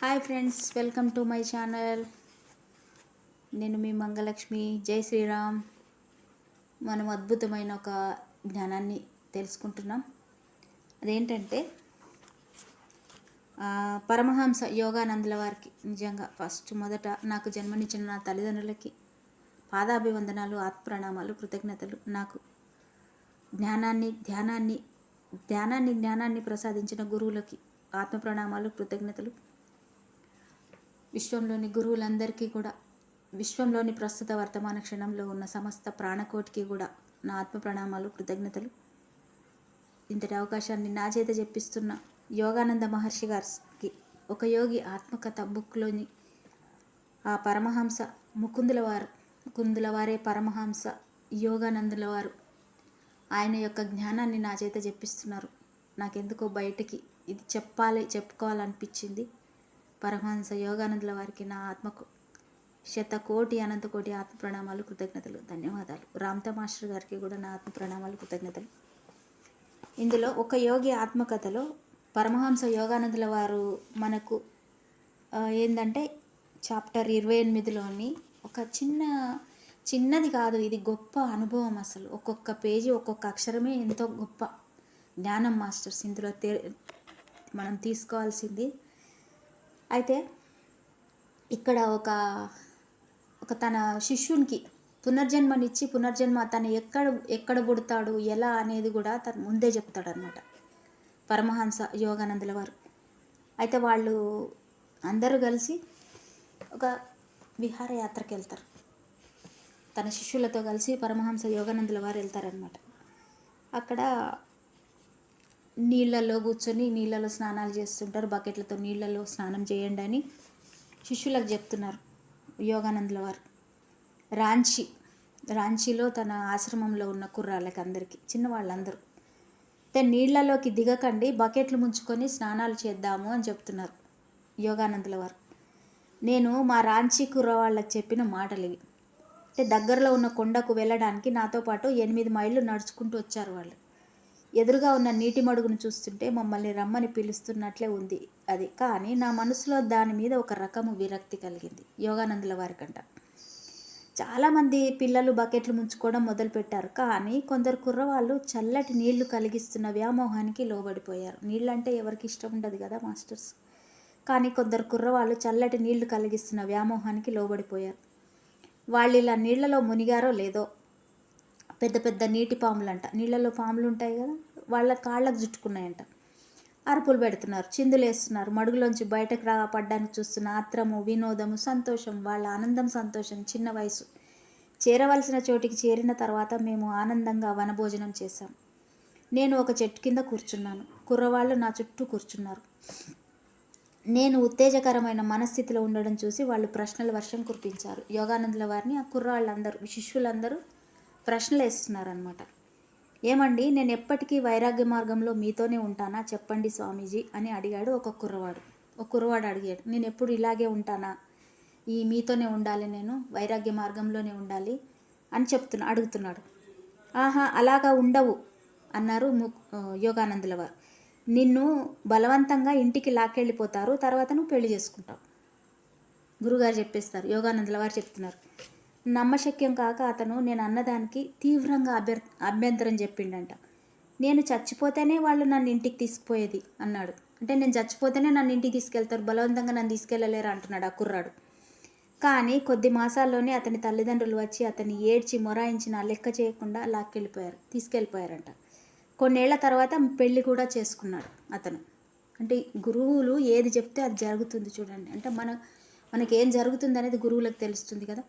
Hi friends welcome to my channel. నేను మీ మంగలక్ష్మి. జై శ్రీరామ్. మనం అద్భుతమైన ఒక జ్ఞానాన్ని తెలుసుకుంటున్నాం. అదేంటంటే పరమహంస యోగానందుల వారికి నిజంగా ఫస్ట్ మొదట నాకు జన్మనిచ్చిన నా తల్లిదండ్రులకి పాదాభివందనాలు ఆత్ప్రణామాలు కృతజ్ఞతలు. నాకు జ్ఞానాన్ని ధ్యానాన్ని ధ్యానాన్ని జ్ఞానాన్ని ప్రసాదించిన గురువులకి ఆత్మ ప్రణామాలు కృతజ్ఞతలు. విశ్వంలోని గురువులందరికీ కూడా విశ్వంలోని ప్రస్తుత వర్తమాన క్షణంలో ఉన్న సమస్త ప్రాణకోటికి కూడా నా ఆత్మ ప్రణామాలు కృతజ్ఞతలు. ఇంతటి అవకాశాన్ని నా చేత చెప్పిస్తున్న యోగానంద మహర్షి గారికి ఒక యోగి ఆత్మకథ బుక్లోని ఆ పరమహంస ముకుందుల వారు ముకుందుల వారే పరమహంస యోగానందుల వారు ఆయన యొక్క జ్ఞానాన్ని నా చేత చెప్పిస్తున్నారు నాకెందుకో బయటికి ఇది చెప్పాలి చెప్పుకోవాలనిపించింది. పరమహంస యోగానందుల వారికి నా ఆత్మకు శతకోటి అనంత కోటి ఆత్మ ప్రణామాలు కృతజ్ఞతలు. ధన్యవాదాలు. రామ్తా మాస్టర్ గారికి కూడా నా ఆత్మ ప్రణామాలు కృతజ్ఞతలు. ఇందులో ఒక యోగి ఆత్మకథలో పరమహంస యోగానందుల వారు మనకు ఏంటంటే చాప్టర్ ఇరవై ఎనిమిదిలోని ఒక చిన్న చిన్నది కాదు ఇది గొప్ప అనుభవం అసలు. ఒక్కొక్క పేజీ ఒక్కొక్క అక్షరమే ఎంతో గొప్ప జ్ఞానం మాస్టర్స్. ఇందులో తె మనం తీసుకోవాల్సింది అయితే ఇక్కడ ఒక ఒక తన శిష్యునికి పునర్జన్మనిచ్చి పునర్జన్మ తను ఎక్కడ ఎక్కడ పుడతాడు ఎలా అనేది కూడా తను ముందే చెప్తాడనమాట పరమహంస యోగానందుల వారు. అయితే వాళ్ళు అందరూ కలిసి ఒక విహారయాత్రకి వెళ్తారు. తన శిష్యులతో కలిసి పరమహంస యోగానందుల వారు వెళ్తారనమాట అక్కడ నీళ్ళల్లో కూర్చొని నీళ్ళలో స్నానాలు చేస్తుంటారు. బకెట్లతో నీళ్ళలో స్నానం చేయండి అని శిష్యులకు చెప్తున్నారు యోగానందుల వారు. రాంచీ రాంచీలో తన ఆశ్రమంలో ఉన్న కుర్రాళ్ళకి అందరికీ చిన్నవాళ్ళందరూ అయితే నీళ్ళలోకి దిగకండి బకెట్లు ముంచుకొని స్నానాలు చేద్దాము అని చెప్తున్నారు యోగానందుల వారు. నేను మా రాంచీ కుర్రవాళ్ళకి చెప్పిన మాటలు ఇవి. అంటే దగ్గరలో ఉన్న కొండకు వెళ్ళడానికి నాతో పాటు ఎనిమిది మైళ్ళు నడుచుకుంటూ వచ్చారు వాళ్ళు. ఎదురుగా ఉన్న నీటి మడుగును చూస్తుంటే మమ్మల్ని రమ్మని పిలుస్తున్నట్లే ఉంది. అది కానీ నా మనసులో దాని మీద ఒక రకము విరక్తి కలిగింది. యోగానందుల వారికంట చాలామంది పిల్లలు బకెట్లు ముంచుకోవడం మొదలుపెట్టారు. కానీ కొందరు కుర్రవాళ్ళు చల్లటి నీళ్ళు కలిగిస్తున్న వ్యామోహానికి లోబడిపోయారు. నీళ్ళంటే ఎవరికి ఇష్టం ఉండదు కదా మాస్టర్స్? కానీ కొందరు కుర్రవాళ్ళు చల్లటి నీళ్ళు కలిగిస్తున్న వ్యామోహానికి లోబడిపోయారు. వాళ్ళు ఇలా నీళ్ళలో మునిగారో లేదో? పెద్ద పెద్ద నీటి పాములంట. నీళ్ళలో పాములు ఉంటాయి కదా? వాళ్ళ కాళ్ళకు జుట్టుకున్నాయంట అరుపులు పెడుతున్నారు చిందులు వేస్తున్నారు మడుగులోంచి బయటకు రా పడ్డానికి చూస్తున్న ఆత్రము వినోదము సంతోషం వాళ్ళ ఆనందం సంతోషం చిన్న వయసు. చేరవలసిన చోటికి చేరిన తర్వాత మేము ఆనందంగా వనభోజనం చేశాం. నేను ఒక చెట్టు కింద కూర్చున్నాను. కుర్రవాళ్ళు నా చుట్టూ కూర్చున్నారు. నేను ఉత్తేజకరమైన మనస్థితిలో ఉండడం చూసి వాళ్ళు ప్రశ్నల వర్షం కురిపించారు. యోగానందుల వారిని ఆ కుర్రవాళ్ళందరూ శిష్యులందరూ ప్రశ్నలు వేస్తున్నారనమాట ఏమండి నేను ఎప్పటికీ వైరాగ్య మార్గంలో మీతోనే ఉంటానా? చెప్పండి స్వామీజీ అని అడిగాడు ఒక కుర్రవాడు. ఒక కుర్రవాడు అడిగాడు నేను ఎప్పుడు ఇలాగే ఉంటానా? ఈ మీతోనే ఉండాలి నేను వైరాగ్య మార్గంలోనే ఉండాలి అని చెప్తున్నా అడుగుతున్నాడు. ఆహా అలాగా ఉండవు అన్నారు ము యోగానందుల వారు. నిన్ను బలవంతంగా ఇంటికి లాక్కెళ్ళిపోతారు తర్వాత నువ్వు పెళ్ళి చేసుకుంటావు గురుగారు చెప్పేస్తారు యోగానందుల వారు చెప్తున్నారు. నమ్మశక్యం కాక అతను నేను అన్నదానికి తీవ్రంగా అభ్యర్ అభ్యంతరం చెప్పిండంట. నేను చచ్చిపోతేనే వాళ్ళు నన్ను ఇంటికి తీసుకుపోయేది అన్నాడు. అంటే నేను చచ్చిపోతేనే నన్ను ఇంటికి తీసుకెళ్తారు బలవంతంగా నన్ను తీసుకెళ్ళలేరు అంటున్నాడు ఆ కుర్రాడు. కానీ కొద్ది మాసాల్లోనే అతని తల్లిదండ్రులు వచ్చి అతన్ని ఏడ్చి మొరాయించిన లెక్క చేయకుండా లాక్కెళ్ళిపోయారు తీసుకెళ్ళిపోయారంట. కొన్నేళ్ళ తర్వాత పెళ్ళి కూడా చేసుకున్నాడు అతను. అంటే గురువులు ఏది చెప్తే అది జరుగుతుంది చూడండి. అంటే మన మనకేం జరుగుతుంది అనేది గురువులకు తెలుస్తుంది కదా.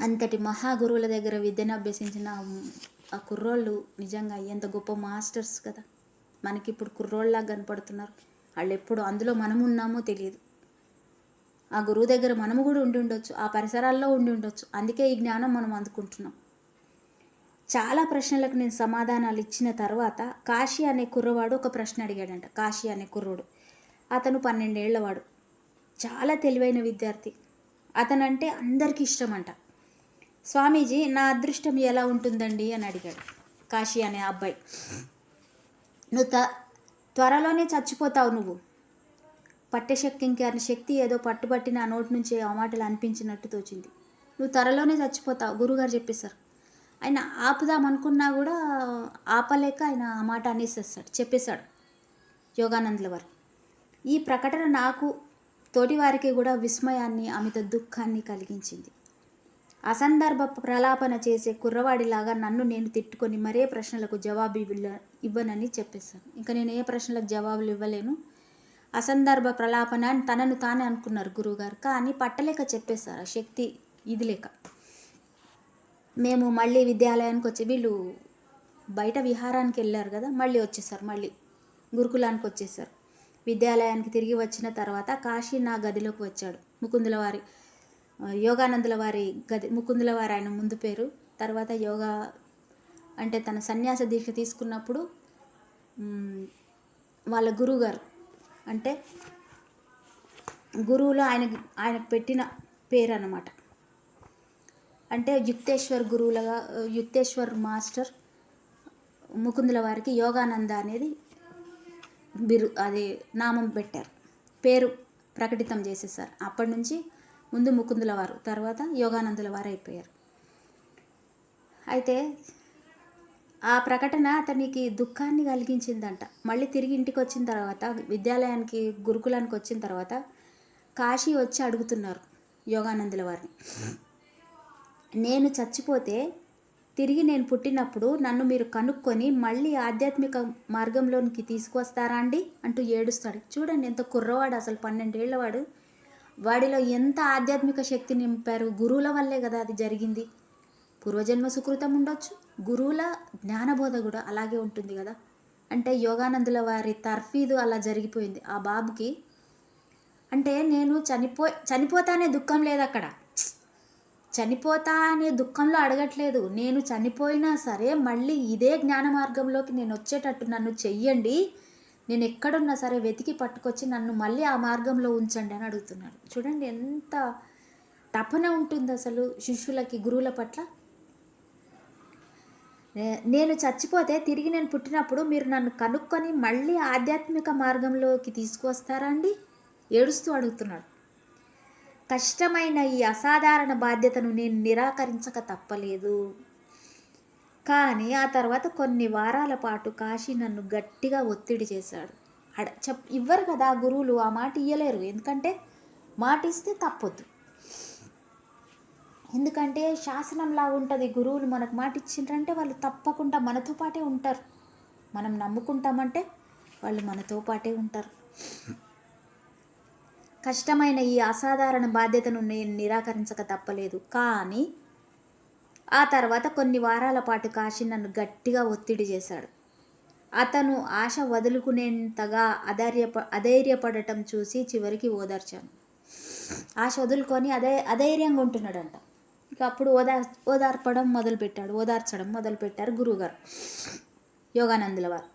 అంతటి మహా గురువుల దగ్గర విద్యను అభ్యసించిన ఆ కుర్రోళ్ళు నిజంగా ఎంత గొప్ప మాస్టర్స్ కదా. మనకి ఇప్పుడు కుర్రోళ్ళలాగా కనపడుతున్నారు. వాళ్ళు ఎప్పుడు అందులో మనం ఉన్నామో తెలియదు. ఆ గురువు దగ్గర మనము కూడా ఉండి ఉండొచ్చు ఆ పరిసరాల్లో ఉండి ఉండొచ్చు. అందుకే ఈ జ్ఞానం మనం అందుకుంటున్నాం. చాలా ప్రశ్నలకు నేను సమాధానాలు ఇచ్చిన తర్వాత కాశీ అనే కుర్రవాడు ఒక ప్రశ్న అడిగాడంట. కాశీ అనే కుర్రోడు. అతను పన్నెండేళ్ళవాడు. చాలా తెలివైన విద్యార్థి. అతనంటే అందరికీ ఇష్టమంట. స్వామీజీ నా అదృష్టం ఎలా ఉంటుందండి? అని అడిగాడు. కాశీ అనే అబ్బాయి. నువ్వు త త్వరలోనే చచ్చిపోతావు నువ్వు. పట్టె శక్తి ఇంకాని శక్తి ఏదో పట్టుబట్టి నా నోటి నుంచి ఆ మాటలు అనిపించినట్టు తోచింది. నువ్వు త్వరలోనే చచ్చిపోతావు గురుగారు చెప్పేశారు. ఆయన ఆపుదాం అనుకున్నా కూడా ఆపలేక ఆయన ఆ మాట అనేసేస్తాడు చెప్పేశాడు యోగానందుల వారు. ఈ ప్రకటన నాకు తోటివారికి కూడా విస్మయాన్ని అమిత దుఃఖాన్ని కలిగించింది. అసందర్భ ప్రలాపన చేసే కుర్రవాడిలాగా నన్ను నేను తిట్టుకొని మరే ప్రశ్నలకు జవాబు ఇవ్వనని చెప్పేశాను ఇంకా నేను ఏ ప్రశ్నలకు జవాబులు ఇవ్వలేను. అసందర్భ ప్రలాపన అని తనను తానే అనుకున్నారు గురువుగారు. కానీ పట్టలేక చెప్పేశారు ఆ శక్తి ఇది లేక. మేము మళ్ళీ విద్యాలయానికి వచ్చి వీళ్ళు బయట విహారానికి వెళ్ళారు కదా మళ్ళీ వచ్చేసారు మళ్ళీ గురుకులానికి వచ్చేసారు విద్యాలయానికి తిరిగి వచ్చిన తర్వాత కాశీ నా గదిలోకి వచ్చాడు ముకుందుల వారి యోగానందుల వారి గది ముకుందుల వారి ఆయన ముందు పేరు. తర్వాత యోగా అంటే తన సన్యాస దీక్ష తీసుకున్నప్పుడు వాళ్ళ గురువుగారు అంటే గురువులో ఆయన ఆయనకు పెట్టిన పేరు అన్నమాట అంటే యుక్తేశ్వర్ గురువులుగా యుక్తేశ్వర్ మాస్టర్ ముకుందుల వారికి యోగానంద అనేది బిరు అది నామం పెట్టారు. పేరు ప్రకటితం చేసేసారు. అప్పటి నుంచి ముందు ముకుందుల వారు తర్వాత యోగానందుల వారు అయిపోయారు అయితే ఆ ప్రకటన అతనికి దుఃఖాన్ని కలిగించిందంట. మళ్ళీ తిరిగి ఇంటికి వచ్చిన తర్వాత విద్యాలయానికి గురుకులానికి వచ్చిన తర్వాత కాశీ వచ్చి అడుగుతున్నారు యోగానందుల వారిని. నేను చచ్చిపోతే తిరిగి నేను పుట్టినప్పుడు నన్ను మీరు కనుక్కొని మళ్ళీ ఆధ్యాత్మిక మార్గంలోనికి తీసుకొస్తారా అండి? అంటూ ఏడుస్తాడు. చూడండి ఎంత కుర్రవాడు అసలు పన్నెండేళ్ళవాడు వాడిలో ఎంత ఆధ్యాత్మిక శక్తి నింపారు? గురువుల వల్లే కదా అది జరిగింది. పూర్వజన్మ సుకృతం ఉండొచ్చు గురువుల జ్ఞానబోధ కూడా అలాగే ఉంటుంది కదా. అంటే యోగానందుల వారి తర్ఫీదు అలా జరిగిపోయింది. ఆ బాబుకి అంటే నేను చనిపో చనిపోతానే దుఃఖం లేదు అక్కడ. చనిపోతా అనే దుఃఖంలో అడగట్లేదు. నేను చనిపోయినా సరే మళ్ళీ ఇదే జ్ఞాన మార్గంలోకి నేను వచ్చేటట్టు నన్ను చెయ్యండి. నేను ఎక్కడున్నా సరే వెతికి పట్టుకొచ్చి నన్ను మళ్ళీ ఆ మార్గంలో ఉంచండి అని అడుగుతున్నాడు. చూడండి ఎంత తపన ఉంటుంది అసలు శిష్యులకి గురువుల పట్ల. నే- నేను చచ్చిపోతే తిరిగి నేను పుట్టినప్పుడు మీరు నన్ను కనుక్కొని మళ్ళీ ఆధ్యాత్మిక మార్గంలోకి తీసుకొస్తారా అండి? ఏడుస్తూ అడుగుతున్నాడు. కష్టమైన ఈ అసాధారణ బాధ్యతను నేను నిరాకరించక తప్పలేదు. కానీ ఆ తర్వాత కొన్ని వారాల పాటు కాశీ నన్ను గట్టిగా ఒత్తిడి చేశాడు. అడ చెప్ ఇవ్వరు కదా గురువులు ఆ మాట ఇయ్యలేరు. ఎందుకంటే మాట ఇస్తే తప్పొద్దు. ఎందుకంటే శాసనంలా ఉంటుంది గురువులు మనకు మాట ఇచ్చిండ్రంటే వాళ్ళు తప్పకుండా మనతో పాటే ఉంటారు. మనం నమ్ముకుంటామంటే వాళ్ళు మనతో పాటే ఉంటారు. కష్టమైన ఈ అసాధారణ బాధ్యతను నేను నిరాకరించక తప్పలేదు. కానీ ఆ తర్వాత కొన్ని వారాల పాటు కాశీ నన్ను గట్టిగా ఒత్తిడి చేశాడు. అతను ఆశ వదులుకునేంతగా అధైర్యప అధైర్యపడటం చూసి చివరికి ఓదార్చాను. ఆశ వదులుకొని అదే అధైర్యంగా ఉంటున్నాడంట. ఇక అప్పుడు ఓదార్ ఓదార్పడం మొదలుపెట్టాడు. ఓదార్చడం మొదలుపెట్టారు గురువుగారు యోగానందుల వారు.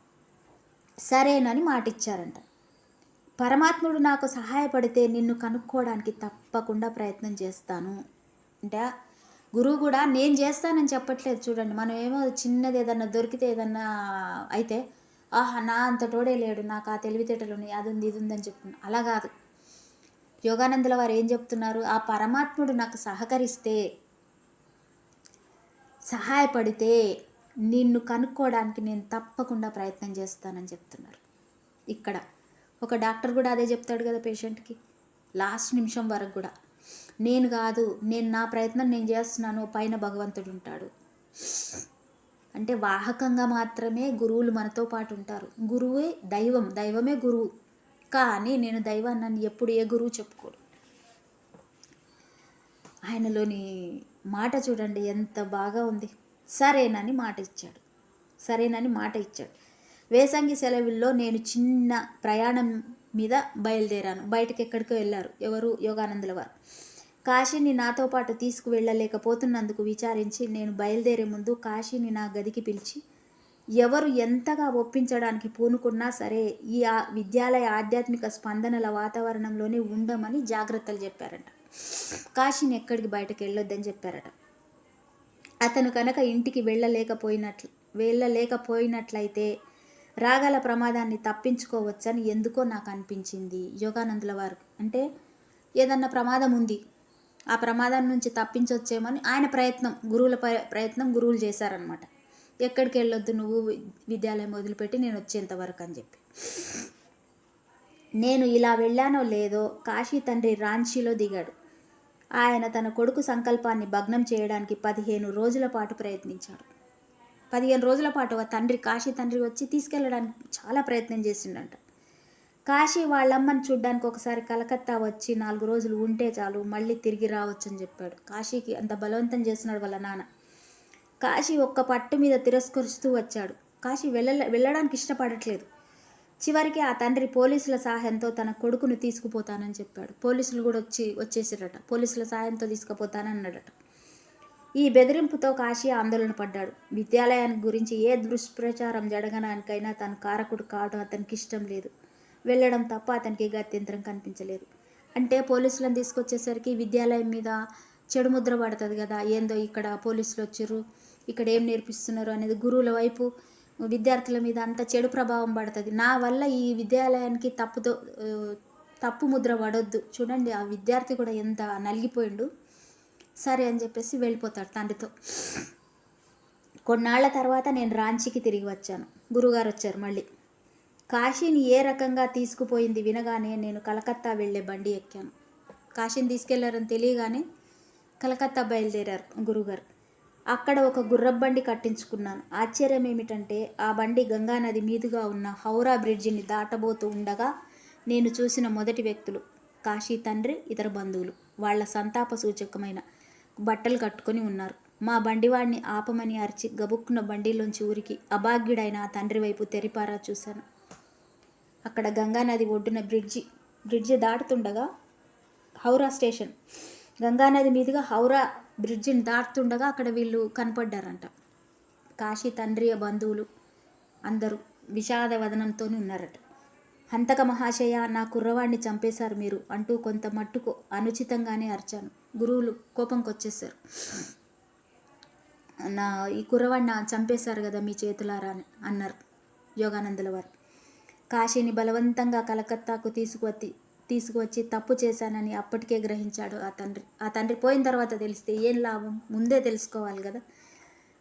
సరేనని మాటిచ్చారంట. పరమాత్ముడు నాకు సహాయపడితే నిన్ను కనుక్కోవడానికి తప్పకుండా ప్రయత్నం చేస్తాను. అంటే గురువు కూడా నేను చేస్తానని చెప్పట్లేదు చూడండి. మనం ఏమో చిన్నది ఏదన్నా దొరికితే ఏదన్నా అయితే ఆహా నా అంత తోడే లేడు. నాకు ఆ తెలివితేటలు ఉన్నాయి. అది ఉంది ఇది ఉందని చెప్తున్నాను అలా కాదు. యోగానందుల వారు ఏం చెప్తున్నారు? ఆ పరమాత్ముడు నాకు సహకరిస్తే సహాయపడితే నిన్ను కనుక్కోవడానికి నేను తప్పకుండా ప్రయత్నం చేస్తానని చెప్తున్నారు. ఇక్కడ ఒక డాక్టర్ కూడా అదే చెప్తాడు కదా పేషెంట్కి. లాస్ట్ నిమిషం వరకు కూడా. నేను కాదు నేను నా ప్రయత్నం నేను చేస్తున్నాను పైన భగవంతుడు ఉంటాడు. అంటే వాహకంగా మాత్రమే గురువులు మనతో పాటు ఉంటారు. గురువే దైవం దైవమే గురువు. కానీ నేను దైవాన్ని నన్ను ఎప్పుడు ఏ గురువు చెప్పుకోడు. ఆయనలోని మాట చూడండి ఎంత బాగా ఉంది. సరేనని మాట ఇచ్చాడు. సరేనని మాట ఇచ్చాడు. వేసంగి సెలవుల్లో నేను చిన్న ప్రయాణం మీద బయలుదేరాను. బయటకు ఎక్కడికో వెళ్ళారు. ఎవరు? యోగానందుల వారు. కాశీని నాతో పాటు తీసుకువెళ్ళలేకపోతున్నందుకు విచారించి నేను బయలుదేరే ముందు కాశీని నా గదికి పిలిచి ఎవరు ఎంతగా ఒప్పించడానికి పూనుకున్నా సరే ఈ విద్యాలయ ఆధ్యాత్మిక స్పందనల వాతావరణంలోనే ఉండమని జాగ్రత్తలు చెప్పారట. కాశీని ఎక్కడికి బయటకు వెళ్ళొద్దని చెప్పారట. అతను కనుక ఇంటికి వెళ్ళలేకపోయినట్లు వెళ్ళలేకపోయినట్లయితే రాగల ప్రమాదాన్ని తప్పించుకోవచ్చని ఎందుకో నాకు అనిపించింది. యోగానందుల వారు అంటే ఏదన్నా ప్రమాదం ఉంది ఆ ప్రమాదం నుంచి తప్పించవచ్చేమని ఆయన ప్రయత్నం గురువుల ప్ర- ప్రయత్నం గురువులు చేశారనమాట ఎక్కడికి వెళ్ళొద్దు నువ్వు వి- విద్యాలయం వదిలిపెట్టి నేను వచ్చేంతవరకు అని చెప్పి. నేను ఇలా వెళ్ళానో లేదో కాశీ తండ్రి రాంచీలో దిగాడు. ఆయన తన కొడుకు సంకల్పాన్ని భగ్నం చేయడానికి పదిహేను రోజుల పాటు ప్రయత్నించాడు. పదిహేను రోజుల పాటు ఆ తండ్రి కాశీ తండ్రి వచ్చి తీసుకెళ్ళడానికి చాలా ప్రయత్నం చేసిండంట. కాశీ వాళ్ళమ్మని చూడ్డానికి ఒకసారి కలకత్తా వచ్చి నాలుగు రోజులు ఉంటే చాలు మళ్ళీ తిరిగి రావచ్చు అని చెప్పాడు. కాశీకి అంత బలవంతం చేస్తున్నాడు వాళ్ళ నాన్న. కాశీ ఒక్క పట్టు మీద తిరస్కరిస్తూ వచ్చాడు. కాశీ వెళ్ళ వెళ్ళడానికి ఇష్టపడట్లేదు. చివరికి ఆ తండ్రి పోలీసుల సహాయంతో తన కొడుకును తీసుకుపోతానని చెప్పాడు. పోలీసులు కూడా వచ్చి వచ్చేసారట. పోలీసుల సహాయంతో తీసుకుపోతానన్నాడట. ఈ బెదిరింపుతో కాశీ ఆందోళన పడ్డాడు. విద్యాలయానికి గురించి ఏ దుష్ప్రచారం జరగడానికైనా తను కారకుడు కావడం అతనికి ఇష్టం లేదు. వెళ్ళడం తప్ప అతనికి గత్యంతరం కనిపించలేదు. అంటే పోలీసులను తీసుకొచ్చేసరికి విద్యాలయం మీద చెడు ముద్ర పడుతుంది కదా. ఏందో ఇక్కడ పోలీసులు వచ్చారు ఇక్కడ ఏం నేర్పిస్తున్నారు అనేది గురువుల వైపు విద్యార్థుల మీద అంత చెడు ప్రభావం పడుతుంది. నా వల్ల ఈ విద్యాలయానికి తప్పుతో తప్పు ముద్ర పడొద్దు. చూడండి ఆ విద్యార్థి కూడా ఎంత నలిగిపోయిండు. సరే అని చెప్పేసి వెళ్ళిపోతాడు తండ్రితో. కొన్నాళ్ళ తర్వాత నేను రాంచీకి తిరిగి వచ్చాను. గురుగారు వచ్చారు మళ్ళీ. కాశీని ఏ రకంగా తీసుకుపోయింది వినగానే నేను కలకత్తా వెళ్ళే బండి ఎక్కాను. కాశీని తీసుకెళ్ళారని తెలియగానే కలకత్తా బయలుదేరారు గురుగారు. అక్కడ ఒక గుర్రబండి కట్టించుకున్నాను. ఆశ్చర్యం ఏమిటంటే ఆ బండి గంగానది మీదుగా ఉన్న హౌరా బ్రిడ్జిని దాటబోతూ ఉండగా నేను చూసిన మొదటి వ్యక్తులు కాశీ తండ్రి ఇతర బంధువులు. వాళ్ళ సంతాప సూచకమైన బట్టలు కట్టుకొని ఉన్నారు. మా బండివాడిని ఆపమని అరిచి గబుక్కున బండిలోంచి ఊరికి అభాగ్యుడైన ఆ తండ్రి వైపు తెరిపారా చూశాను. అక్కడ గంగానది ఒడ్డున బ్రిడ్జి బ్రిడ్జి దాటుతుండగా హౌరా స్టేషన్. గంగానది మీదుగా హౌరా బ్రిడ్జిని దాటుతుండగా అక్కడ వీళ్ళు కనపడ్డారంట. కాశీ తండ్రి బంధువులు అందరూ విషాద వదనంతో ఉన్నారట. హంతక మహాశయ నా కుర్రవాడిని చంపేశారు మీరు అంటూ కొంత మట్టుకు అనుచితంగానే అరిచాను. గురువులు కోపంకొచ్చేసారు నా ఈ కుర్రవాడిని చంపేశారు కదా మీ చేతులారా అని అన్నారు యోగానందుల వారు. కాశీని బలవంతంగా కలకత్తాకు తీసుకువచ్చి తీసుకువచ్చి తప్పు చేశానని అప్పటికే గ్రహించాడు ఆ తండ్రి. ఆ తండ్రి పోయిన తర్వాత తెలిస్తే ఏం లాభం? ముందే తెలుసుకోవాలి కదా.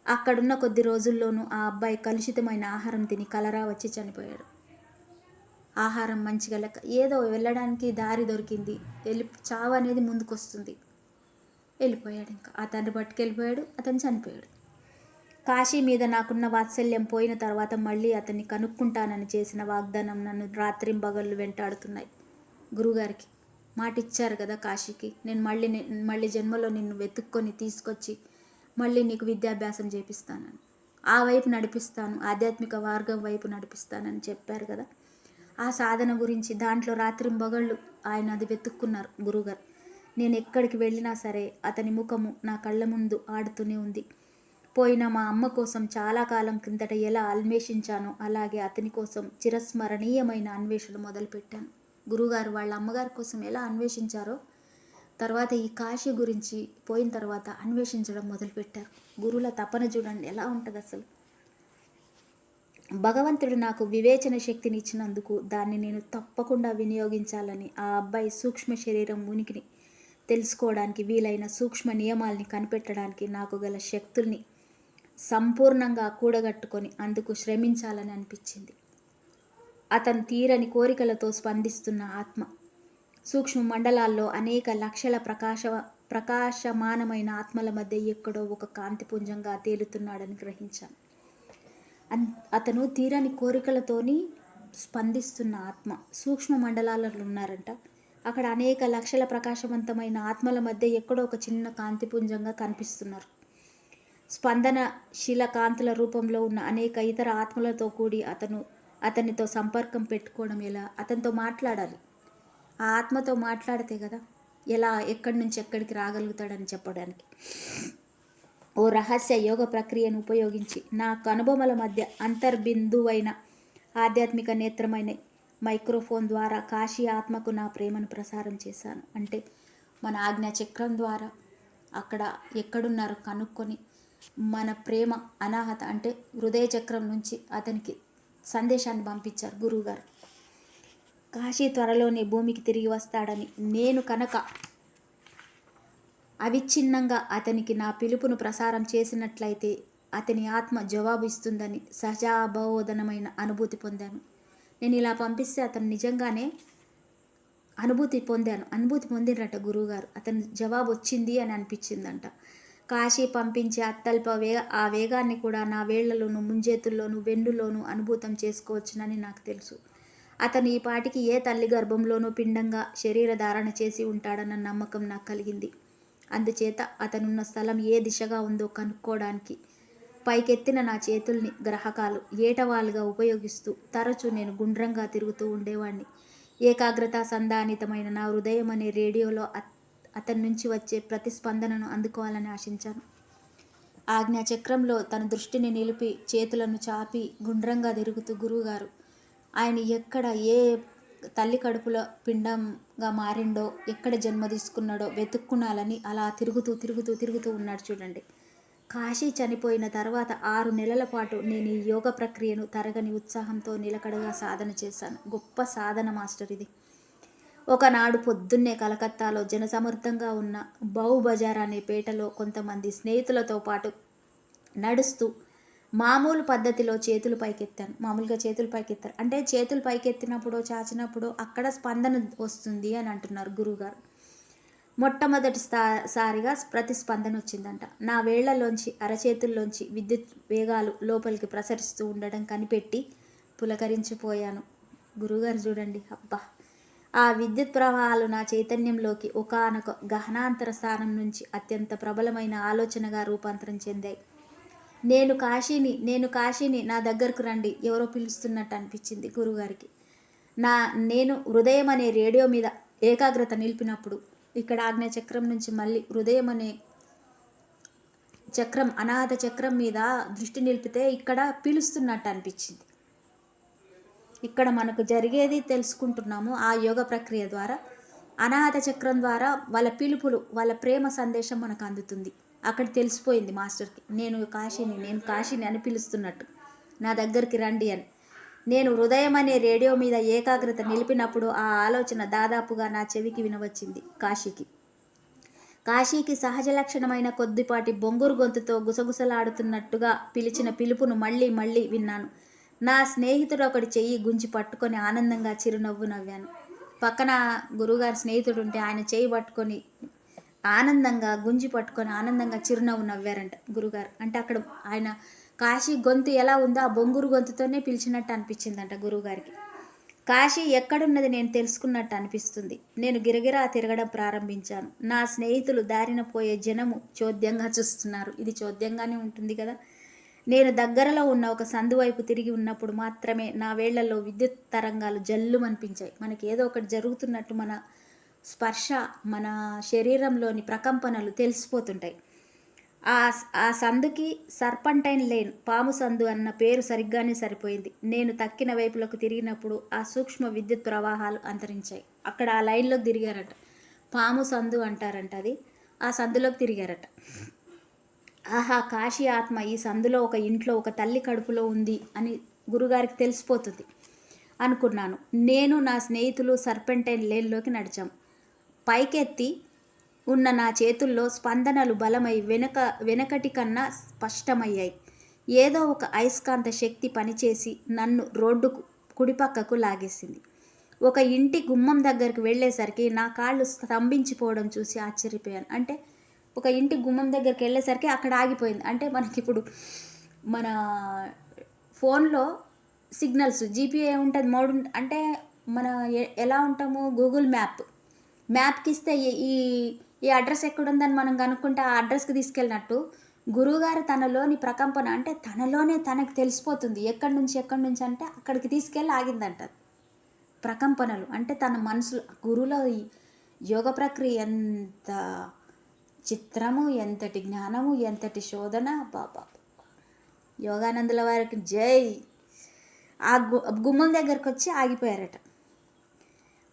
అక్కడున్న కొద్ది రోజుల్లోనూ ఆ అబ్బాయి కలుషితమైన ఆహారం తిని కలరా వచ్చి చనిపోయాడు. ఆహారం మంచిగా లెక్క ఏదో వెళ్ళడానికి దారి దొరికింది. వెళ్ళి చావు అనేది ముందుకొస్తుంది. వెళ్ళిపోయాడు ఇంకా. ఆ తండ్రి పట్టుకెళ్ళిపోయాడు అతను చనిపోయాడు. కాశీ మీద నాకున్న వాత్సల్యం పోయిన తర్వాత మళ్ళీ అతన్ని కనుక్కుంటానని చేసిన వాగ్దానం నన్ను రాత్రింబగళ్ళు వెంటాడుతున్నాయి. గురుగారికి మాట ఇచ్చారు కదా కాశీకి. నేను మళ్ళీ మళ్ళీ జన్మలో నిన్ను వెతుక్కొని తీసుకొచ్చి మళ్ళీ నీకు విద్యాభ్యాసం చేపిస్తానని. ఆ వైపు నడిపిస్తాను ఆధ్యాత్మిక మార్గం వైపు నడిపిస్తానని చెప్పారు కదా. ఆ సాధన గురించి దాంట్లో రాత్రింబగళ్ళు ఆయన అది వెతుక్కున్నారు గురుగారు. నేను ఎక్కడికి వెళ్ళినా సరే అతని ముఖము నా కళ్ళ ముందు ఆడుతూనే ఉంది. పోయిన మా అమ్మ కోసం చాలా కాలం క్రిందట ఎలా అన్వేషించానో అలాగే అతని కోసం చిరస్మరణీయమైన అన్వేషణ మొదలుపెట్టాను. గురుగారు వాళ్ళ అమ్మగారి కోసం ఎలా అన్వేషించారో తర్వాత ఈ కాశీ గురించి పోయిన తర్వాత అన్వేషించడం మొదలుపెట్టారు. గురువుల తపన చూడండి ఎలా ఉంటుంది అసలు? భగవంతుడు నాకు వివేచన శక్తిని ఇచ్చినందుకు దాన్ని నేను తప్పకుండా వినియోగించాలని ఆ అబ్బాయి సూక్ష్మ శరీరం ఉనికిని తెలుసుకోవడానికి వీలైన సూక్ష్మ నియమాల్ని కనిపెట్టడానికి నాకు గల శక్తుల్ని సంపూర్ణంగా కూడగట్టుకొని అందుకు శ్రమించాలని అనిపించింది. అతను తీరని కోరికలతో స్పందిస్తున్న ఆత్మ. సూక్ష్మ మండలాల్లో అనేక లక్షల ప్రకాశ ప్రకాశమానమైన ఆత్మల మధ్య ఎక్కడో ఒక కాంతిపుంజంగా తేలుతున్నాడని గ్రహించాను. అన్ అతను తీరని కోరికలతోని స్పందిస్తున్న ఆత్మ. సూక్ష్మ మండలాలలో ఉన్నారంట. అక్కడ అనేక లక్షల ప్రకాశవంతమైన ఆత్మల మధ్య ఎక్కడో ఒక చిన్న కాంతిపుంజంగా కనిపిస్తున్నారు. స్పందనశీల కాంతుల రూపంలో ఉన్న అనేక ఇతర ఆత్మలతో కూడి అతను అతనితో సంపర్కం పెట్టుకోవడం ఎలా? అతనితో మాట్లాడాలి. ఆ ఆత్మతో మాట్లాడితే కదా ఎలా ఎక్కడి నుంచి ఎక్కడికి రాగలుగుతాడని చెప్పడానికి. ఓ రహస్య యోగ ప్రక్రియను ఉపయోగించి నా కనుబొమల మధ్య అంతర్బిందువైన ఆధ్యాత్మిక నేత్రమైన మైక్రోఫోన్ ద్వారా కాశీ ఆత్మకు నా ప్రేమను ప్రసారం చేశాను. అంటే మన ఆజ్ఞా చక్రం ద్వారా అక్కడ ఎక్కడున్నారో కనుక్కొని మన ప్రేమ అనాహత అంటే హృదయ చక్రం నుంచి అతనికి సందేశాన్ని పంపించారు గురువుగారు. కాశీ త్వరలోనే భూమికి తిరిగి వస్తాడని నేను కనుక అవిచ్ఛిన్నంగా అతనికి నా పిలుపును ప్రసారం చేసినట్లయితే అతని ఆత్మ జవాబు ఇస్తుందని సహజాబోధనమైన అనుభూతి పొందాను. నేను ఇలా పంపిస్తే అతను నిజంగానే అనుభూతి పొందాను. అనుభూతి పొందినట గురువుగారు. అతని జవాబు వచ్చింది అని అనిపించిందంట. కాశీ పంపించే అత్యల్ప వేగ ఆ వేగాన్ని కూడా నా వేళ్ళలోను ముంజేతుల్లోను వెండులోను అనుభూతం చేసుకోవచ్చునని నాకు తెలుసు. అతను ఈ పాటికి ఏ తల్లి గర్భంలోనూ పిండంగా శరీర ధారణ చేసి ఉంటాడన్న నమ్మకం నాకు కలిగింది. అందుచేత అతనున్న స్థలం ఏ దిశగా ఉందో కనుక్కోవడానికి పైకెత్తిన నా చేతుల్ని గ్రహకాలు ఏటవాలుగా ఉపయోగిస్తూ తరచూ నేను గుండ్రంగా తిరుగుతూ ఉండేవాణ్ణి. ఏకాగ్రత సంధానితమైన నా హృదయం అనే రేడియోలో అతని నుంచి వచ్చే ప్రతిస్పందనను అందుకోవాలని ఆశించాను. ఆజ్ఞాచక్రంలో తన దృష్టిని నిలిపి చేతులను చాపి గుండ్రంగా తిరుగుతూ గురువుగారు ఆయన ఎక్కడ ఏ తల్లి కడుపులో పిండంగా మారిండో ఎక్కడ జన్మ తీసుకున్నాడో వెతుక్కునాలని అలా తిరుగుతూ తిరుగుతూ తిరుగుతూ ఉన్నాడు చూడండి. కాశీ చనిపోయిన తర్వాత ఆరు నెలల పాటు నేను ఈ యోగ ప్రక్రియను తరగని ఉత్సాహంతో నిలకడగా సాధన చేశాను. గొప్ప సాధన మాస్టర్ ఇది. ఒకనాడు పొద్దున్నే కలకత్తాలో జనసమర్థంగా ఉన్న బౌ బజార్ అనే పేటలో కొంతమంది స్నేహితులతో పాటు నడుస్తూ మామూలు పద్ధతిలో చేతులు పైకెత్తాను మామూలుగా చేతులు పైకెత్తారు. అంటే చేతులు పైకెత్తినప్పుడు చాచినప్పుడు అక్కడ స్పందన వస్తుంది అని అంటున్నారు గురువుగారు. మొట్టమొదటి సా సారిగా ప్రతిస్పందన వచ్చిందంట. నా వేళ్ళలోంచి అరచేతుల్లోంచి విద్యుత్ వేగాలు లోపలికి ప్రసరిస్తూ ఉండడం కనిపెట్టి పులకరించిపోయాను. గురువుగారు చూడండి. అబ్బా! ఆ విద్యుత్ ప్రవాహాలు నా చైతన్యంలోకి ఒకానొక గహనాంతర స్థానం నుంచి అత్యంత ప్రబలమైన ఆలోచనగా రూపాంతరం చెందాయి. నేను కాశీని నేను కాశీని నా దగ్గరకు రండి ఎవరో పిలుస్తున్నట్టు అనిపించింది గురుగారికి. నా నేను హృదయం అనే రేడియో మీద ఏకాగ్రత నిలిపినప్పుడు ఇక్కడ ఆజ్ఞ చక్రం నుంచి మళ్ళీ హృదయం అనే చక్రం అనాథ చక్రం మీద దృష్టి నిలిపితే ఇక్కడ పిలుస్తున్నట్టు అనిపించింది. ఇక్కడ మనకు జరిగేది తెలుసుకుంటున్నాము ఆ యోగ ప్రక్రియ ద్వారా. అనాథ చక్రం ద్వారా వాళ్ళ పిలుపులు వాళ్ళ ప్రేమ సందేశం మనకు అందుతుంది. అక్కడ తెలిసిపోయింది మాస్టర్కి నేను కాశీని నేను కాశీని అని పిలుస్తున్నట్టు. నా దగ్గరికి రండి అని. నేను హృదయం అనే రేడియో మీద ఏకాగ్రత నిలిపినప్పుడు ఆ ఆలోచన దాదాపుగా నా చెవికి వినవచ్చింది కాశీకి. కాశీకి సహజ లక్షణమైన కొద్దిపాటి బొంగురు గొంతుతో గుసగుసలాడుతున్నట్టుగా పిలిచిన పిలుపును మళ్ళీ మళ్ళీ విన్నాను. నా స్నేహితుడు ఒకటి చెయ్యి గుంజి పట్టుకొని ఆనందంగా చిరునవ్వు నవ్వాను. పక్కన గురువుగారి స్నేహితుడు ఉంటే ఆయన చెయ్యి పట్టుకొని ఆనందంగా గుంజి పట్టుకొని ఆనందంగా చిరునవ్వు నవ్వారంట గురుగారు అంటే అక్కడ ఆయన కాశీ గొంతు ఎలా ఉందో ఆ బొంగురు గొంతుతోనే పిలిచినట్టు అనిపించిందంట గురువుగారికి. కాశీ ఎక్కడున్నది నేను తెలుసుకున్నట్టు అనిపిస్తుంది. నేను గిరగిరా తిరగడం ప్రారంభించాను. నా స్నేహితులు దారిన పోయే జనము చోద్యంగా చూస్తున్నారు. ఇది చోద్యంగానే ఉంటుంది కదా. నేను దగ్గరలో ఉన్న ఒక సందు వైపు తిరిగి ఉన్నప్పుడు మాత్రమే నా వేళ్ళలో విద్యుత్ తరంగాలు జల్లుమనిపించాయి. మనకి ఏదో ఒకటి జరుగుతున్నట్టు మన స్పర్శ మన శరీరంలోని ప్రకంపనలు తెలిసిపోతుంటాయి. ఆ ఆ సందుకి సర్పంటైన్ లేన్ పాము సందు అన్న పేరు సరిగ్గానే సరిపోయింది. నేను తక్కిన వైపులకు తిరిగినప్పుడు ఆ సూక్ష్మ విద్యుత్ ప్రవాహాలు అంతరించాయి. అక్కడ ఆ లైన్లోకి తిరిగారట. పాము సందు అంటారంట అది. ఆ సందులోకి తిరిగారట. ఆహా కాశీ ఆత్మ ఈ సందులో ఒక ఇంట్లో ఒక తల్లి కడుపులో ఉంది అని గురుగారికి తెలిసిపోతుంది. అనుకున్నాను. నేను నా స్నేహితులు సర్పెంటైన్ లేన్లోకి నడిచాం. పైకెత్తి ఉన్న నా చేతుల్లో స్పందనలు బలమై వెనక వెనకటి కన్నా స్పష్టమయ్యాయి. ఏదో ఒక అయస్కాంత శక్తి పనిచేసి నన్ను రోడ్డుకు కుడిపక్కకు లాగేసింది. ఒక ఇంటి గుమ్మం దగ్గరికి వెళ్ళేసరికి నా కాళ్ళు స్తంభించిపోవడం చూసి ఆశ్చర్యపోయాను. అంటే ఒక ఇంటి గుమ్మం దగ్గరికి వెళ్ళేసరికి అక్కడ ఆగిపోయింది. అంటే మనకి ఇప్పుడు మన ఫోన్లో సిగ్నల్స్ జీపీఏ ఉంటుంది మోడ్ అంటే మన ఎలా ఉంటాము? Google map. మ్యాప్కి ఇస్తే ఈ- ఈ అడ్రస్ ఎక్కడుందని మనం కనుక్కుంటే ఆ అడ్రస్కి తీసుకెళ్ళినట్టు గురువుగారు తనలోని ప్రకంపన అంటే తనలోనే తనకు తెలిసిపోతుంది. ఎక్కడి నుంచి ఎక్కడి నుంచి అంటే అక్కడికి తీసుకెళ్ళి ఆగిందంట ప్రకంపనలు. అంటే తన మనసులో గురువులో యోగ ప్రక్రియ ఎంత చిత్రము ఎంతటి జ్ఞానము ఎంతటి శోధన? బాబా యోగానందుల వారికి జై. ఆ గు గుమ్మం దగ్గరకు వచ్చి ఆగిపోయారట.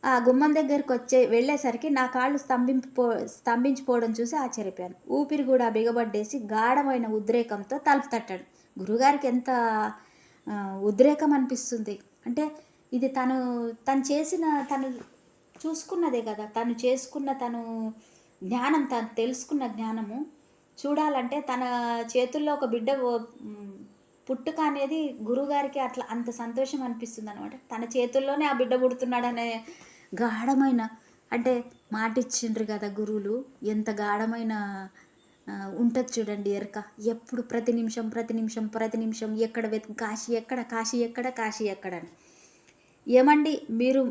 ఆ గుమ్మం దగ్గరకు వచ్చే వెళ్ళేసరికి నా కాళ్ళు స్తంభింపో స్తంభించిపోవడం చూసి ఆశ్చర్యపోయాను. ఊపిరి కూడా బిగబడ్డేసి గాఢమైన ఉద్రేకంతో తలుపు తట్టాడు. గురుగారికి ఎంత ఉద్రేకం అనిపిస్తుంది. అంటే ఇది తను తను చేసిన తను చూసుకున్నదే కదా. తను చేసుకున్న తను జ్ఞానం తను తెలుసుకున్న జ్ఞానము చూడాలంటే తన చేతుల్లో ఒక బిడ్డ పుట్టుక అనేది గురువుగారికి అట్లా అంత సంతోషం అనిపిస్తుంది అనమాట తన చేతుల్లోనే ఆ బిడ్డ పుడుతున్నాడనే గాఢమైన అంటే మాట ఇచ్చిండ్రు కదా గురువులు ఎంత గాఢమైన ఉంటుంది చూడండి ఎరక. ఎప్పుడు ప్రతి నిమిషం ప్రతి నిమిషం ప్రతి నిమిషం ఎక్కడ కాశీ ఎక్కడ కాశీ ఎక్కడ కాశీ ఎక్కడ అని. ఏమండి మీరు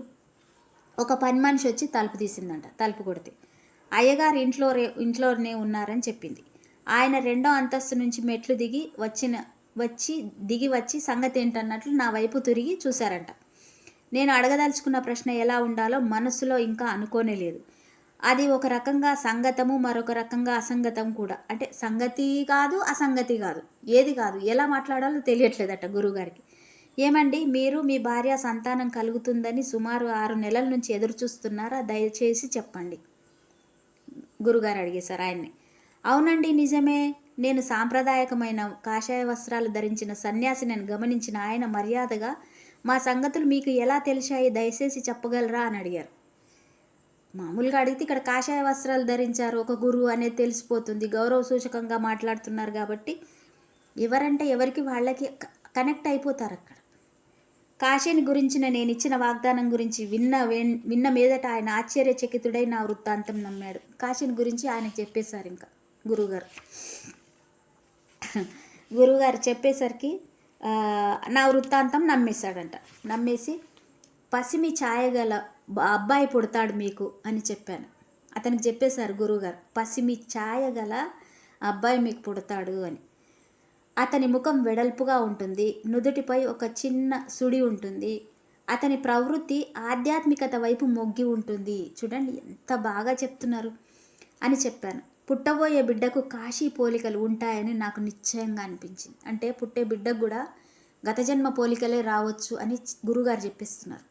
ఒక పని మనిషి వచ్చి తలుపు తీసిందంట తలుపు కొడితే. అయ్యగారు ఇంట్లో రే ఇంట్లోనే ఉన్నారని చెప్పింది. ఆయన రెండో అంతస్తు నుంచి మెట్లు దిగి వచ్చిన వచ్చి దిగి వచ్చి సంగతి ఏంటన్నట్లు నా వైపు తిరిగి చూశారంట. నేను అడగదలుచుకున్న ప్రశ్న ఎలా ఉండాలో మనసులో ఇంకా అనుకోనే లేదు. అది ఒక రకంగా సంగతము మరొక రకంగా అసంగతం కూడా. అంటే సంగతి కాదు అసంగతి కాదు. ఏది కాదు ఎలా మాట్లాడాలో తెలియట్లేదట గురువుగారికి. ఏమండి మీరు మీ భార్య సంతానం కలుగుతుందని సుమారు ఆరు నెలల నుంచి ఎదురు చూస్తున్నారా దయచేసి చెప్పండి. గురుగారు అడిగేశారు ఆయన్ని. అవునండి నిజమే. నేను సాంప్రదాయకమైన కాషాయ వస్త్రాలు ధరించిన సన్యాసి నేను గమనించిన ఆయన మర్యాదగా మా సంగతులు మీకు ఎలా తెలిసాయి దయచేసి చెప్పగలరా? అని అడిగారు. మామూలుగా అడిగితే ఇక్కడ కాషాయ వస్త్రాలు ధరించారు ఒక గురువు అనేది తెలిసిపోతుంది. గౌరవ సూచకంగా మాట్లాడుతున్నారు కాబట్టి ఎవరంటే ఎవరికి వాళ్ళకి కనెక్ట్ అయిపోతారు అక్కడ. కాశీని గురించిన నేను ఇచ్చిన వాగ్దానం గురించి విన్న విన్న మీదట ఆయన ఆశ్చర్యచకితుడై నా వృత్తాంతం నమ్మాడు. కాశీని గురించి ఆయన చెప్పేశారు ఇంకా గురువుగారు గురువుగారు చెప్పేసరికి నా వృత్తాంతం నమ్మేశాడంట. నమ్మేసి పసిమి ఛాయగల అబ్బాయి పుడతాడు మీకు అని చెప్పాను. అతనికి చెప్పేశారు గురువుగారు పసిమి ఛాయగల అబ్బాయి మీకు పుడతాడు అని. అతని ముఖం వెడల్పుగా ఉంటుంది. నుదుటిపై ఒక చిన్న సుడి ఉంటుంది. అతని ప్రవృత్తి ఆధ్యాత్మికత వైపు మొగ్గి ఉంటుంది. చూడండి ఎంత బాగా చెప్తున్నారు అని చెప్పాను. పుట్టబోయే బిడ్డకు కాశీ పోలికలు ఉంటాయని నాకు నిశ్చయంగా అనిపించింది. అంటే పుట్టే బిడ్డకు కూడా గత జన్మ పోలికలే రావచ్చు అని గురుగారు చెప్పిస్తున్నారు.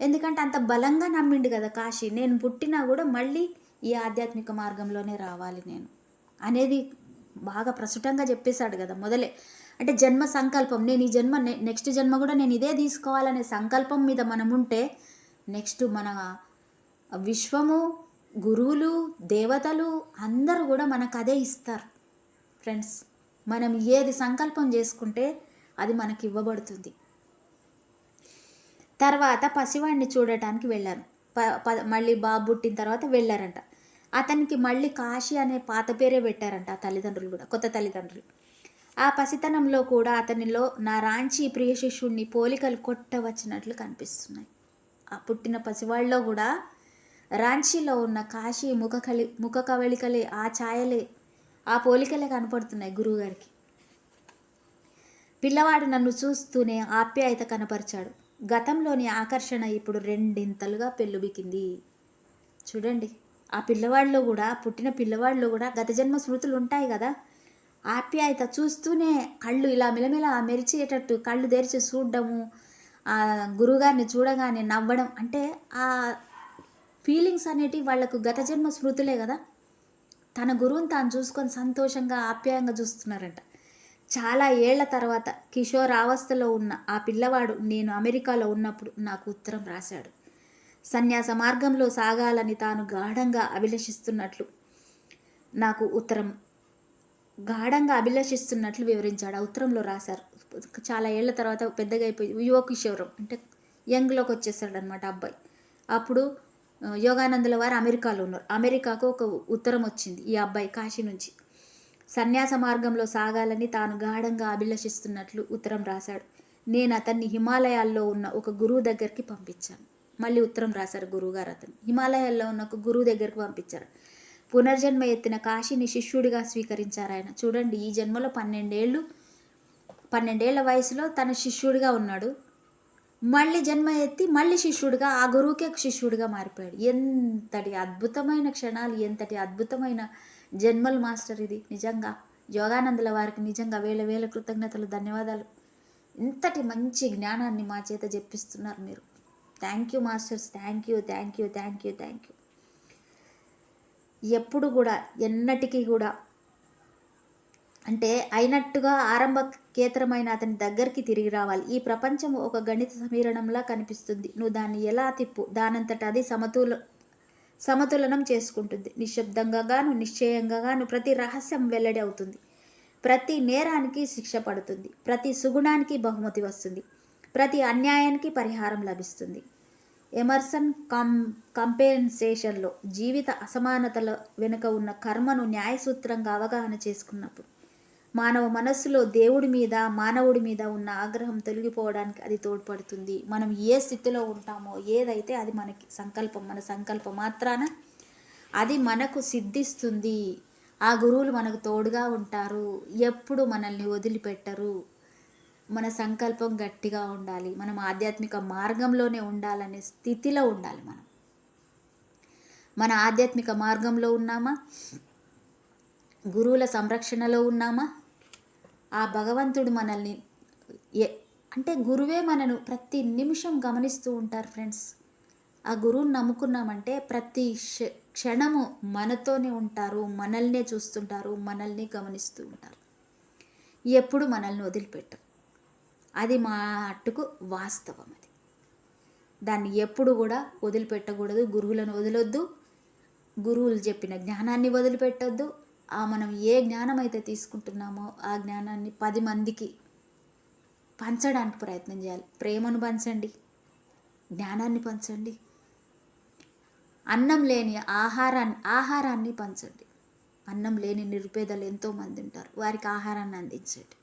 ఎందుకంటే అంత బలంగా నమ్మిండు కదా కాశీ. నేను పుట్టినా కూడా మళ్ళీ ఈ ఆధ్యాత్మిక మార్గంలోనే రావాలి నేను. అనేది బాగా ప్రసుటంగా చెప్పేశాడు కదా మొదలే. అంటే జన్మ సంకల్పం. నేను ఈ జన్మ నెక్స్ట్ జన్మ కూడా నేను ఇదే తీసుకోవాలనే సంకల్పం మీద మనం ఉంటే నెక్స్ట్ మన విశ్వము గురువులు దేవతలు అందరూ కూడా మనకు అదే ఇస్తారు. ఫ్రెండ్స్ మనం ఏది సంకల్పం చేసుకుంటే అది మనకి ఇవ్వబడుతుంది. తర్వాత పసివాడిని చూడటానికి వెళ్ళారు. ప ప మళ్ళీ బాబు పుట్టిన తర్వాత వెళ్ళారంట. అతనికి మళ్ళీ కాశీ అనే పాత పేరే పెట్టారంట ఆ తల్లిదండ్రులు కూడా కొత్త తల్లిదండ్రులు. ఆ పసితనంలో కూడా అతనిలో నా రాంచి ప్రియ శిష్యుడిని పోలికలు కొట్టవచ్చినట్లు కనిపిస్తున్నాయి. ఆ పుట్టిన పసివాళ్ళలో కూడా రాంచీలో ఉన్న కాశీ ముఖ కలి ముఖ కవళికలే ఆ ఛాయలే ఆ పోలికలే కనపడుతున్నాయి గురువుగారికి. పిల్లవాడు నన్ను చూస్తూనే ఆప్యాయత కనపరిచాడు. గతంలోని ఆకర్షణ ఇప్పుడు రెండింతలుగా పెళ్ళుబికింది. చూడండి. ఆ పిల్లవాడిలో కూడా పుట్టిన పిల్లవాడిలో కూడా గత జన్మ స్మృతులు ఉంటాయి కదా. ఆప్యాయత చూస్తూనే కళ్ళు ఇలా మిలమిల మెరిచేటట్టు కళ్ళు తెరిచి చూడడము ఆ గురుగారిని చూడగానే నవ్వడం అంటే ఆ ఫీలింగ్స్ అనేటివి వాళ్ళకు గత జన్మ స్మృతులే కదా. తన గురువుని తాను చూసుకొని సంతోషంగా ఆప్యాయంగా చూస్తున్నారంట. చాలా ఏళ్ళ తర్వాత కిషోరావస్థలో ఉన్న ఆ పిల్లవాడు నేను అమెరికాలో ఉన్నప్పుడు నాకు ఉత్తరం రాశాడు. సన్యాస మార్గంలో సాగాలని తాను గాఢంగా అభిలషిస్తున్నట్లు నాకు ఉత్తరం. గాఢంగా అభిలషిస్తున్నట్లు వివరించాడు. ఆ ఉత్తరంలో రాశారు. చాలా ఏళ్ళ తర్వాత పెద్దగా అయిపోయి యువ కిషోరం అంటే యంగ్లోకి వచ్చేసాడు అనమాట అబ్బాయి. అప్పుడు యోగానందుల వారు అమెరికాలో ఉన్నారు. అమెరికాకు ఒక ఉత్తరం వచ్చింది ఈ అబ్బాయి కాశీ నుంచి. సన్యాస మార్గంలో సాగాలని తాను గాఢంగా అభిలషిస్తున్నట్లు ఉత్తరం రాశాడు. నేను అతన్ని హిమాలయాల్లో ఉన్న ఒక గురువు దగ్గరికి పంపించాను. మళ్ళీ ఉత్తరం రాశారు గురువుగారు అతను. హిమాలయాల్లో ఉన్న ఒక గురువు దగ్గరకు పంపించారు. పునర్జన్మ ఎత్తిన కాశీని శిష్యుడిగా స్వీకరించారు ఆయన. చూడండి ఈ జన్మలో పన్నెండేళ్ళు పన్నెండేళ్ళ వయసులో తన శిష్యుడిగా ఉన్నాడు. మళ్ళీ జన్మ ఎత్తి మళ్ళీ శిష్యుడిగా ఆ గురువుకే శిష్యుడిగా మారిపోయాడు. ఎంతటి అద్భుతమైన క్షణాలు ఎంతటి అద్భుతమైన జన్మల్ మాస్టర్ ఇది. నిజంగా యోగానందుల వారికి నిజంగా వేల వేల కృతజ్ఞతలు ధన్యవాదాలు. ఇంతటి మంచి జ్ఞానాన్ని మా చేత చెప్పిస్తున్నారు మీరు. Thank you masters thank you thank you thank you thank you ఎప్పుడు కూడా ఎన్నటికీ కూడా అంటే అయినట్టుగా ఆరంభ కేత్రమైన అతని దగ్గరికి తిరిగి రావాలి. ఈ ప్రపంచం ఒక గణిత సమీరణంలా కనిపిస్తుంది. నువ్వు దాన్ని ఎలా తిప్పు? దానంతట అది సమతుల సమతులనం చేసుకుంటుంది. నిశ్శబ్దంగా గాను ప్రతి రహస్యం వెల్లడి అవుతుంది. ప్రతి నేరానికి శిక్ష పడుతుంది. ప్రతి సుగుణానికి బహుమతి వస్తుంది. ప్రతి అన్యాయానికి పరిహారం లభిస్తుంది. ఎమర్సన్ కం కంపెన్సేషన్లో జీవిత అసమానతల వెనుక ఉన్న కర్మను న్యాయసూత్రంగా అవగాహన చేసుకున్నప్పుడు మానవ మనస్సులో దేవుడి మీద మానవుడి మీద ఉన్న ఆగ్రహం తొలగిపోవడానికి అది తోడ్పడుతుంది. మనం ఏ స్థితిలో ఉంటామో ఏదైతే అది మనకి సంకల్పం మన సంకల్పం మాత్రాన అది మనకు సిద్ధిస్తుంది. ఆ గురువులు మనకు తోడుగా ఉంటారు. ఎప్పుడు మనల్ని వదిలిపెట్టరు. మన సంకల్పం గట్టిగా ఉండాలి మనం ఆధ్యాత్మిక మార్గంలోనే ఉండాలనే స్థితిలో ఉండాలి మనం. మన ఆధ్యాత్మిక మార్గంలో ఉన్నామా? గురువుల సంరక్షణలో ఉన్నామా? ఆ భగవంతుడు మనల్ని ఏ అంటే గురువే మనను ప్రతి నిమిషం గమనిస్తూ ఉంటారు ఫ్రెండ్స్. ఆ గురువుని నమ్ముకున్నామంటే ప్రతి క్షణము మనతోనే ఉంటారు మనల్నే చూస్తుంటారు మనల్ని గమనిస్తూ ఉంటారు. ఎప్పుడు మనల్ని వదిలిపెట్టరు. అది మా అట్టుకు వాస్తవం అది. దాన్ని ఎప్పుడు కూడా వదిలిపెట్టకూడదు గురువులను వదలొద్దు. గురువులు చెప్పిన జ్ఞానాన్ని వదిలిపెట్టొద్దు. ఆ మనం ఏ జ్ఞానం అయితే తీసుకుంటున్నామో ఆ జ్ఞానాన్ని పది మందికి పంచడానికి ప్రయత్నం చేయాలి. ప్రేమను పంచండి జ్ఞానాన్ని పంచండి అన్నం లేని ఆహారాన్ని ఆహారాన్ని పంచండి. అన్నం లేని నిరుపేదలు ఎంతోమంది ఉంటారు. వారికి ఆహారాన్ని అందించండి.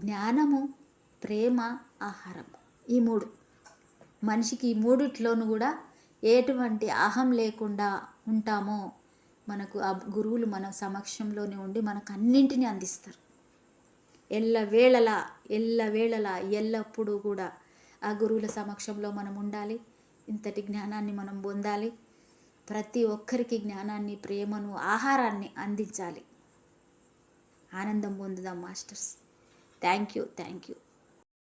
జ్ఞానము ప్రేమ ఆహారం. ఈ మూడు. మనిషికి ఈ మూడిట్లోనూ కూడా ఎటువంటి అహం లేకుండా ఉంటామో మనకు ఆ గురువులు మన సమక్షంలోనే ఉండి మనకు అన్నింటినీ అందిస్తారు. ఎల్ల వేళలా ఎల్ల వేళలా ఎల్లప్పుడూ కూడా ఆ గురువుల సమక్షంలో మనం ఉండాలి. ఇంతటి జ్ఞానాన్ని మనం పొందాలి. ప్రతి ఒక్కరికి జ్ఞానాన్ని ప్రేమను ఆహారాన్ని అందించాలి. ఆనందం పొందుదాం masters. Thank you thank you.